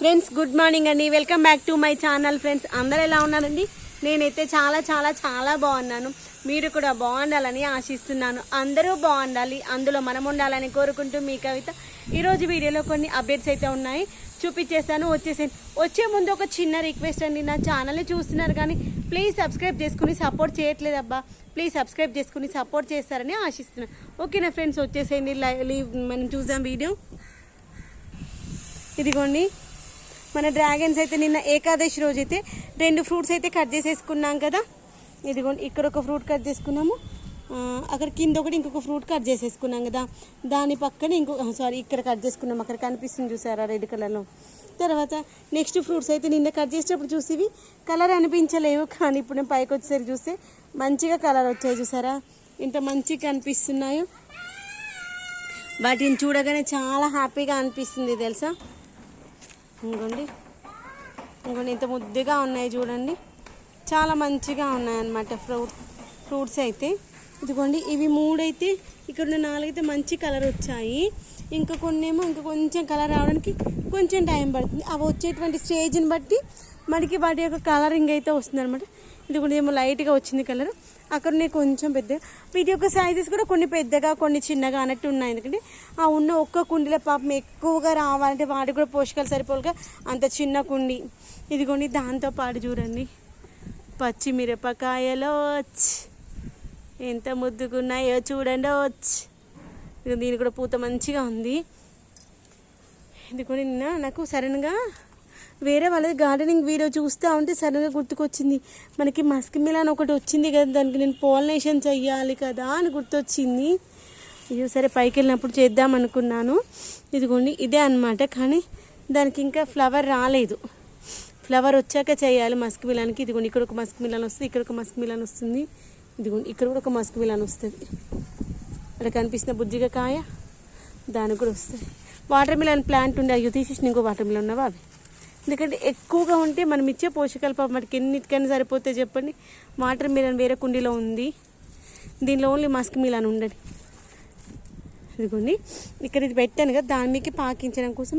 Friends good morning అండి. Welcome back to my channel friends. అందరు ఎలా ఉన్నారండి? నేనైతే చాలా చాలా చాలా బాగున్నాను. మీరు కూడా బాగుండాలని ఆశిస్తున్నాను. అందరూ బాగుండాలి. అందులో మనం ఉండాలని కోరుకుంటూ మీ కవిత ఈరోజు వీడియోలో కొన్ని అప్డేట్స్ అయితే ఉన్నాయి. చూపించేస్తాను వచ్చేసాను వచ్చే ముందు ఒక చిన్న రిక్వెస్ట్ అండి. నా ఛానల్ని చూస్తున్నారు కానీ ప్లీజ్ సబ్స్క్రైబ్ చేసుకుని సపోర్ట్ చేయట్లేదబ్బా. ప్లీజ్ సబ్స్క్రైబ్ చేసుకుని సపోర్ట్ చేస్తారని ఆశిస్తున్నాను. ఓకేనా ఫ్రెండ్స్? వచ్చేసేయండి. లైవ్ మనం చూద్దాం వీడియో. ఇదిగోండి. మన డ్రాగన్స్ అయితే నిన్న ఏకాదశి రోజు అయితే రెండు ఫ్రూట్స్ అయితే కట్ చేసేసుకున్నాం కదా. ఇదిగోండి ఇక్కడ ఒక ఫ్రూట్ కట్ చేసుకున్నాము. అక్కడ కింద ఒకటి ఇంకొక ఫ్రూట్ కట్ చేసేసుకున్నాం కదా. దాని పక్కన ఇంకో సారీ ఇక్కడ కట్ చేసుకున్నాం. అక్కడ కనిపిస్తుంది చూసారా రెడ్ కలర్లో. తర్వాత నెక్స్ట్ ఫ్రూట్స్ అయితే నిన్న కట్ చేసేటప్పుడు చూసి కలర్ అనిపించలేవు కానీ ఇప్పుడు నేను పైకి వచ్చేసరికి చూస్తే మంచిగా కలర్ వచ్చాయి చూసారా. ఇంత మంచిగా కనిపిస్తున్నాయో. వాటిని చూడగానే చాలా హ్యాపీగా అనిపిస్తుంది తెలుసా. ఇంకోండి ఇంకోండి ఇంత ముద్దుగా ఉన్నాయి చూడండి. చాలా మంచిగా ఉన్నాయి అన్నమాట ఫ్రూట్ ఫ్రూట్స్ అయితే. ఇదిగోండి ఇవి మూడైతే ఇక్కడ ఉన్న నాలుగైతే మంచి కలర్ వచ్చాయి. ఇంకా కొన్ని ఏమో ఇంకా కొంచెం కలర్ రావడానికి కొంచెం టైం పడుతుంది. అవి వచ్చేటువంటి స్టేజ్ని బట్టి మనకి వాటి యొక్క కలరింగ్ అయితే వస్తుంది అనమాట ఇది కూడా ఏమో లైట్గా వచ్చింది కలర్. అక్కడ నేను కొంచెం పెద్దగా. వీటి యొక్క సైజెస్ కూడా కొన్ని పెద్దగా కొన్ని చిన్నగా అన్నట్టు ఉన్నాయి. ఎందుకంటే ఆ ఉన్న ఒక్క కుండీలో పాపం ఎక్కువగా రావాలంటే వాటికి కూడా పోషకాలు సరిపోలుగా అంత చిన్న కుండి. ఇదిగోండి దాంతో పాటు చూడండి. పచ్చిమిరపకాయలో ఎంత ముద్దుకున్నాయో చూడండి వచ్చి దీని కూడా పూత మంచిగా ఉంది. ఇది కూడా నిన్న నాకు సడన్గా వేరే వాళ్ళది గార్డెనింగ్ వీడియో చూస్తూ ఉంటే సడన్గా గుర్తుకొచ్చింది. మనకి మస్క్ మిలాన్ ఒకటి వచ్చింది కదా దానికి నేను పోలినేషన్ చెయ్యాలి కదా అని గుర్తొచ్చింది. ఇది సరే పైకి వెళ్ళినప్పుడు చేద్దాం అనుకున్నాను. ఇదిగోండి ఇదే అన్నమాట. కానీ దానికి ఇంకా ఫ్లవర్ రాలేదు. ఫ్లవర్ వచ్చాక చేయాలి మస్క్ మిలాన్కి. ఇదిగోండి ఇక్కడ ఒక మస్క్ మిలాన్ వస్తుంది ఇక్కడ ఒక మస్క్ మిలాన్ వస్తుంది. ఇదిగోండి ఇక్కడ కూడా ఒక మస్క్ మిలాన్ వస్తుంది. అక్కడ కనిపిస్తున్న బుజ్జిగా కాయ దానికి కూడా వస్తుంది. వాటర్ మిలన్ ప్లాంట్ ఉండే అయ్యో తీసేసి ఇంకో వాటర్ మిలన్ ఉన్నవా అవి? ఎందుకంటే ఎక్కువగా ఉంటే మనం ఇచ్చే పోషకాలు పాపం మనకి ఎన్నిటికైనా సరిపోతే చెప్పండి. వాటర్ మిలన్ వేరే కుండీలో ఉంది. దీనిలో ఓన్లీ మస్క్ మిలన్ ఉండండి ఇదిగోండి. ఇక్కడ ఇది పెట్టాను కదా దాని మీకు పాకించడం కోసం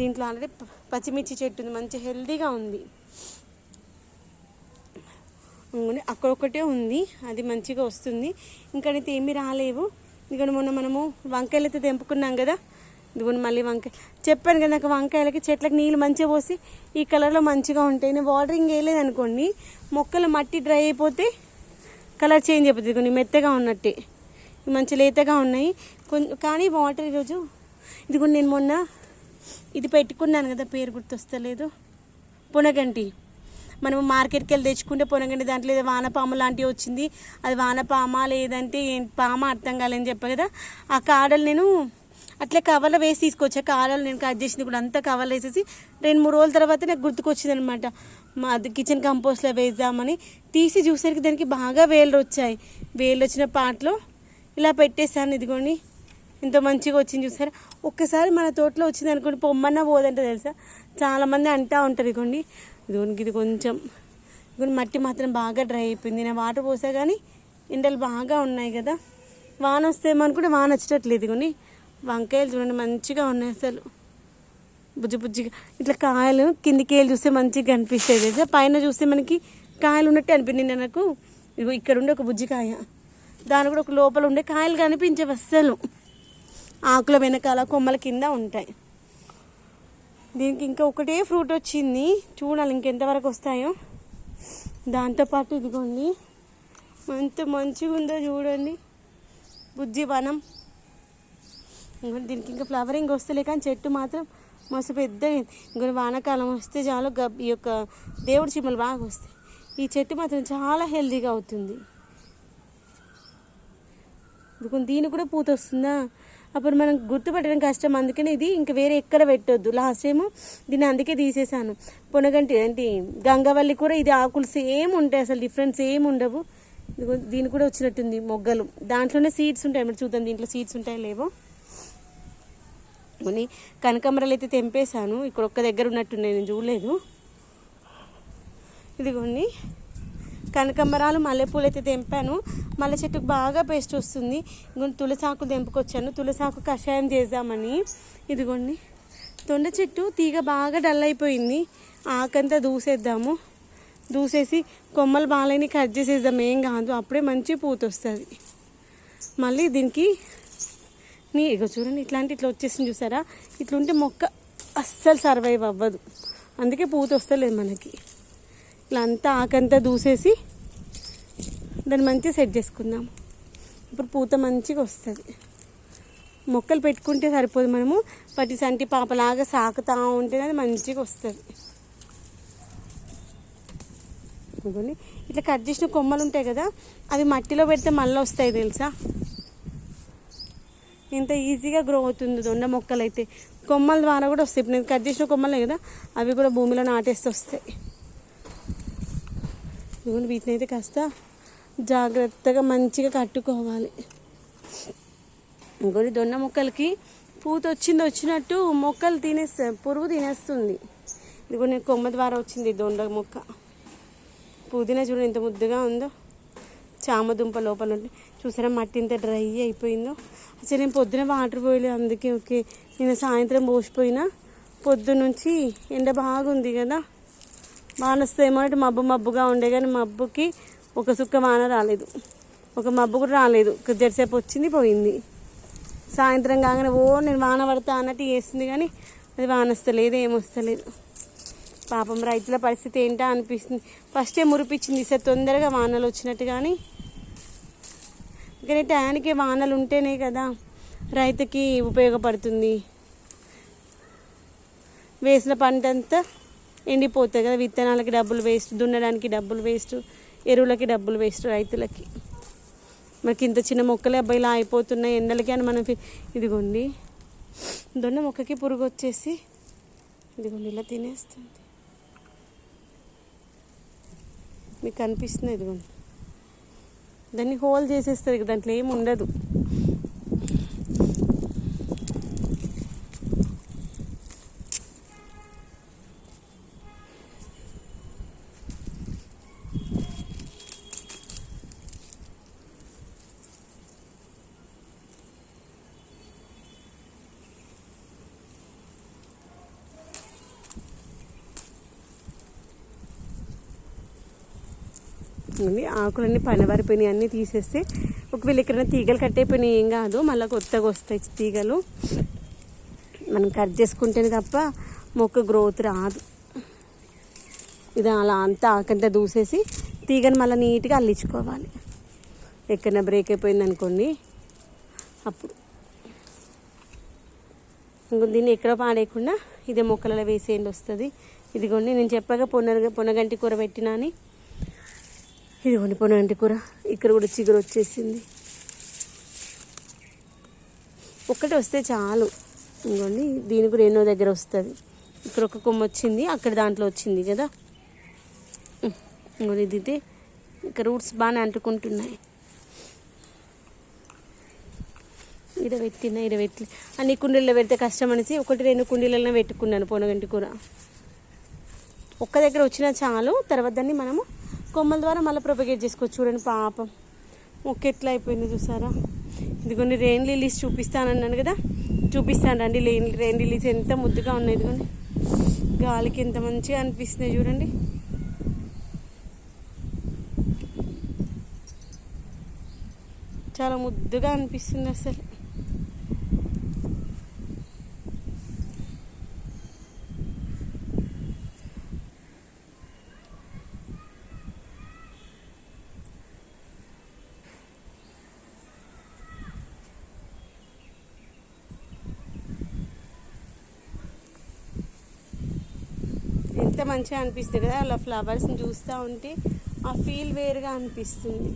దీంట్లో ఆల్రెడీ పచ్చిమిర్చి చెట్టు ఉంది. మంచి హెల్తీగా ఉంది. అక్కడ ఒకటే ఉంది. అది మంచిగా వస్తుంది. ఇంకనైతే ఏమీ రాలేవు. ఇక్కడ మొన్న మనము వంకాయలు అయితే తెంపుకున్నాం కదా ఇదిగోండి మళ్ళీ వంకాయ. చెప్పాను కదా నాకు వంకాయలకి చెట్లకు నీళ్ళు మంచిగా పోసి ఈ కలర్లో మంచిగా ఉంటాయి. నేను వాటరింగ్ వేయలేదు అనుకోండి మొక్కలు మట్టి డ్రై అయిపోతే కలర్ చేంజ్ అయిపోతుంది. ఇదిగోండి మెత్తగా ఉన్నట్టే. మంచి లేతగా ఉన్నాయి. కొంచెం కానీ వాటర్ ఈరోజు ఇదిగోండి నేను మొన్న ఇది పెట్టుకున్నాను కదా పేరు గుర్తొస్తలేదు. పునగంటి. మనం మార్కెట్కి వెళ్ళి తెచ్చుకుంటే పొనగండి దాంట్లో ఏదో వానపాము లాంటివి వచ్చింది. అది వానపామ లేదంటే ఏం పామ అర్థం కాలేదని చెప్పా కదా. ఆ కాడలు నేను అట్లా కవర్లో వేసి తీసుకొచ్చా. కాడలు నేను కట్ చేసింది కూడా అంతా కవర్లో వేసేసి రెండు మూడు రోజుల తర్వాత నాకు గుర్తుకొచ్చింది అనమాట మా అది కిచెన్ కంపోస్ట్లో వేద్దామని తీసి చూసరికి దానికి బాగా వేలు వచ్చాయి. వేలు వచ్చిన పాటలో ఇలా పెట్టేసాను ఇదిగోండి. ఇంత మంచిగా వచ్చింది చూసారా? ఒక్కసారి మన తోటలో వచ్చింది అనుకోండి పొమ్మన్నా పోదంట తెలుసా? చాలామంది అంటూ ఉంటారు ఇదిగోండి. ఇదిగోండి ఇది కొంచెం ఇదిగోండి మట్టి మాత్రం బాగా డ్రై అయిపోయింది. నేను వాటర్ పోసా కానీ ఎండలు బాగా ఉన్నాయి కదా. వాన వస్తేమనుకుంటే వాన వచ్చేటట్లేదు ఇదిగోండి. వంకాయలు చూడండి మంచిగా ఉన్నాయి అసలు. బుజ్జి బుజ్జిగా. ఇట్లా కాయలు కిందికి వెళ్ళి చూస్తే మంచిగా కనిపిస్తాయి కదా పైన చూస్తే మనకి కాయలు ఉన్నట్టు అనిపించింది నాకు. ఇదిగో ఇక్కడ ఉండే ఒక బుజ్జి కాయ దాని కూడా ఒక లోపల ఉండే కాయలు కనిపించవు అస్సలు. ఆకుల వెనకాల కొమ్మల కింద ఉంటాయి. దీనికి ఇంకా ఒకటే ఫ్రూట్ వచ్చింది. చూడాలి ఇంకెంతవరకు వస్తాయో. దాంతోపాటు ఇదిగోండి. ఎంత మంచిగా ఉందో చూడండి. బుజ్జి వనం. దీనికి ఇంకా ఫ్లవరింగ్ వస్తలే కానీ చెట్టు మాత్రం మస్తు పెద్ద ఇంకొక వానాకాలం వస్తే చాలు గబ్ ఈ యొక్క దేవుడి చిమ్మలు బాగా వస్తాయి. ఈ చెట్టు మాత్రం చాలా హెల్దీగా అవుతుంది. ఇదిగోండి కూడా పూత వస్తుందా? అప్పుడు మనం గుర్తుపట్టడం కష్టం. అందుకని ఇది ఇంకా వేరే ఎక్కడ పెట్టొద్దు. లాస్ట్ టైము దీన్ని అందుకే తీసేసాను. పొనగంటి ఏంటి గంగవల్లి కూడా ఇది ఆకులు సేమ్ ఉంటాయి. అసలు డిఫరెన్స్ ఏమి ఉండవు. దీని కూడా వచ్చినట్టుంది మొగ్గలు. దాంట్లోనే సీడ్స్ ఉంటాయి. మరి చూద్దాం. దీంట్లో సీడ్స్ ఉంటాయి లేవో. కొన్ని కనకాంబరాలు అయితే తెంపేశాను. ఇక్కడ ఒక్క దగ్గర ఉన్నట్టున్నాయి నేను చూడలేదు. ఇదిగోండి. కనకాంబరాలు మల్లెపూలు అయితే తెంపాను. మల్లె చెట్టుకు బాగా పేస్ట్ వస్తుంది. ఇంకొని తులసాకు తెంపుకొచ్చాను. తులసాకు కషాయం చేద్దామని. ఇదిగోండి. తొండ చెట్టు తీగ బాగా డల్ అయిపోయింది. ఆకంతా దూసేద్దాము. దూసేసి కొమ్మలు బాగాలేని కట్ చేసేద్దాం. ఏం కాదు అప్పుడే మంచి పూత వస్తుంది మళ్ళీ దీనికి నీ ఇక చూడండి ఇట్లాంటి ఇట్లా వచ్చేసింది చూసారా? ఇట్లుంటే మొక్క అస్సలు సర్వైవ్ అవ్వదు. అందుకే పూత వస్తలేదు మనకి. ఇట్లా అంతా ఆకంతా దూసేసి దాన్ని మంచిగా సెట్ చేసుకుందాం. ఇప్పుడు పూత మంచిగా వస్తుంది. మొక్కలు పెట్టుకుంటే సరిపోదు మనము. పట్టి సంటి పాపలాగా సాకుతా ఉంటే అది మంచిగా వస్తుంది. ఇట్లా కట్ చేసిన కొమ్మలు ఉంటాయి కదా అవి మట్టిలో పెడితే మళ్ళీ వస్తాయి తెలుసా? ఇంత ఈజీగా గ్రో అవుతుంది దొండ మొక్కలు అయితే కొమ్మల ద్వారా కూడా వస్తాయి. ఇప్పుడు నేను కట్ చేసిన కొమ్మలే కదా అవి కూడా భూమిలో నాటేస్తే వస్తాయి. ఇదిగోండి వీటిని అయితే కాస్త జాగ్రత్తగా మంచిగా కట్టుకోవాలి. ఇంకోటి దొండ మొక్కలకి పూత వచ్చింది వచ్చినట్టు మొక్కలు తినేస్తా పురుగు తినేస్తుంది. ఇదిగో నేను కొమ్మ ద్వారా వచ్చింది దొండ మొక్క. పుదీనా చూడండి ఎంత ముద్దుగా ఉందో. చామ దుంప లోపల ఉంటే చూసారా మట్టి ఇంత డ్రై అయిపోయిందో? అసలు నేను పొద్దున వాటర్ పోయలేదు అందుకే ఓకే. నేను సాయంత్రం పోసిపోయినా. పొద్దు నుంచి ఎండ బాగుంది కదా. వానొస్తేమో అంటే మబ్బు మబ్బుగా ఉండే కానీ మబ్బుకి ఒక సుక్క వాన రాలేదు. ఒక మబ్బు కూడా రాలేదు. జరసేపు వచ్చింది పోయింది. సాయంత్రం కాగానే ఓ నేను వాన పడతా అన్నట్టు వేస్తుంది కానీ అది వాన వస్తలేదు ఏమొస్తలేదు. పాపం రైతుల పరిస్థితి ఏంటా అనిపిస్తుంది. ఫస్టే మురిపించింది సార్ తొందరగా వానలు వచ్చినట్టు కానీ కానీ టయానికి వానలు ఉంటేనే కదా రైతుకి ఉపయోగపడుతుంది. వేసిన పంట అంతా ఎండిపోతాయి కదా విత్తనాలకి డబ్బులు వేస్ట్ దున్నడానికి డబ్బులు వేస్ట్ ఎరువులకి డబ్బులు వేస్ట్ రైతులకి. మనకి ఇంత చిన్న మొక్కలే అబ్బాయి ఇలా అయిపోతున్నాయి ఎండలకి అని మనం ఇదిగోండి. దొన్న మొక్కకి పురుగు వచ్చేసి ఇదిగోండి ఇలా తినేస్తుంది. మీకు కనిపిస్తుంది ఇదిగోండి. దాన్ని హోల్ చేసేస్తుంది దాంట్లో ఏమి ఉండదు. వచ్చేసింది ఆకులన్నీ పనబరిపోయినాయి అన్నీ తీసేస్తే ఒకవేళ ఎక్కడైనా తీగలు కట్టయిపోయినాయి ఏం కాదు. మళ్ళీ కొత్తగా వస్తాయి తీగలు. మనం కట్ చేసుకుంటేనే తప్ప మొక్క గ్రోత్ రాదు. ఇది అలా అంతా ఆకంతా దూసేసి తీగను మళ్ళీ నీట్గా అల్లించుకోవాలి. ఎక్కడైనా బ్రేక్ అయిపోయింది అనుకోండి అప్పుడు. ఇంకో దీన్ని ఎక్కడ పాడేయకుండా ఇదే మొక్కలలో వేసేయండి వస్తుంది. ఇదిగోండి నేను చెప్పాక పొన్న పొనగంటి కూర పెట్టినా అని ఇదిగోండి పొనగంటి కూర. ఇక్కడ కూడా చిగురు వచ్చేసింది. ఒక్కటి వస్తే చాలు. ఇంకోండి దీని కూడా ఎన్నో దగ్గర వస్తుంది. ఇక్కడ ఒక కొమ్మ వచ్చింది అక్కడ దాంట్లో వచ్చింది కదా. ఇంకోటి ఇది ఇక్కడ రూట్స్ బాగానే అంటుకుంటున్నాయి. ఇరవై పెట్టిన ఇరవై పెట్టి అన్ని కుండీల్లో పెడితే కష్టం అనేసి ఒకటి రెండు కుండీలలో పెట్టుకున్నాను పొనగంటి కూర. ఒక్క దగ్గర వచ్చినా చాలు తర్వాత దాన్ని మనము కొమ్మల ద్వారా మళ్ళీ ప్రొపగేట్ చేసుకోవచ్చు చూడండి పాపం. మొక్క ఎట్లా అయిపోయింది చూసారా? ఇదిగోండి రెయిన్ లిలీస్ చూపిస్తానన్నాను కదా? చూపిస్తాను రండి రెయిన్ రెయిన్ లిలీస్ ఎంత ముద్దుగా ఉన్నాయి ఇదిగోండి గాలికి ఎంత మంచిగా అనిపిస్తున్నాయి చూడండి. చాలా ముద్దుగా అనిపిస్తుంది అసలు. ఎంత మంచిగా అనిపిస్తుంది కదా అలా ఫ్లవర్స్ని చూస్తూ ఉంటే ఆ ఫీల్ వేరుగా అనిపిస్తుంది.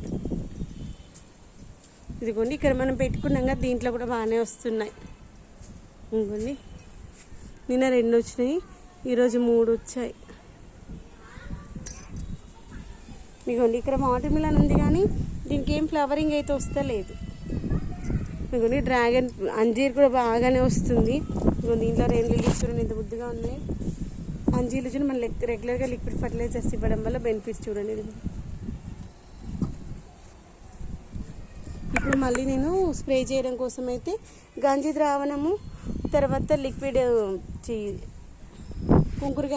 ఇదిగోండి ఇక్కడ మనం పెట్టుకున్నాం కదా దీంట్లో కూడా బాగానే వస్తున్నాయి. ఇంకోండి నిన్న రెండు వచ్చినాయి ఈరోజు మూడు వచ్చాయి. ఇదిగోండి ఇక్కడ వాటర్ ఉంది కానీ దీనికి ఏం ఫ్లవరింగ్ అయితే వస్తలేదు. ఇదిగోండి డ్రాగన్ అంజీర్ కూడా బాగానే వస్తుంది. ఇదిగో దీంట్లో రెండు లిలీస్ ఇంత ఎంత బుద్ధిగా ఉన్నాయి. అంజీలు చూడండి మన రెగ్యులర్గా లిక్విడ్ ఫర్టిలైజర్స్ ఇవ్వడం వల్ల బెనిఫిట్స్ చూడండి ఇది. ఇప్పుడు మళ్ళీ నేను స్ప్రే చేయడం కోసం అయితే గంజి ద్రావణము తర్వాత లిక్విడ్ చీ-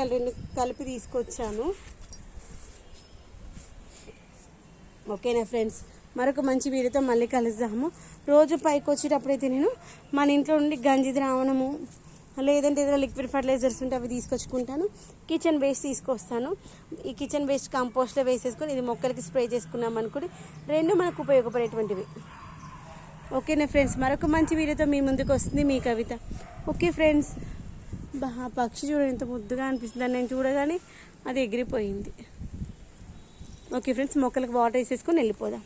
రెండు కలిపి తీసుకొచ్చాను. ఓకేనా ఫ్రెండ్స్? మరొక మంచి వీడియోతో మళ్ళీ కలుద్దాము. రోజు పైకి వచ్చేటప్పుడైతే నేను మన ఇంట్లో నుండి గంజి ద్రావణము లేదంటే ఏదైనా లిక్విడ్ ఫర్టిలైజర్స్ ఉంటే అవి తీసుకొచ్చుకుంటాను. కిచెన్ వేస్ట్ తీసుకొస్తాను. ఈ కిచెన్ వేస్ట్ కంపోస్ట్లో వేసేసుకొని ఇది మొక్కలకి స్ప్రే చేసుకున్నాం అనుకోండి రెండు మనకు ఉపయోగపడేటువంటివి. ఓకేనా ఫ్రెండ్స్? మరొక మంచి వీడియోతో మీ ముందుకు వస్తుంది మీ కవిత. Okay friends? బా పక్షి చూడండి ఎంత ముద్దుగా అనిపిస్తుంది. దాన్ని నేను చూడగానే అది ఎగిరిపోయింది. ఓకే ఫ్రెండ్స్ మొక్కలకు వాటర్ వేసేసుకొని వెళ్ళిపోదాం.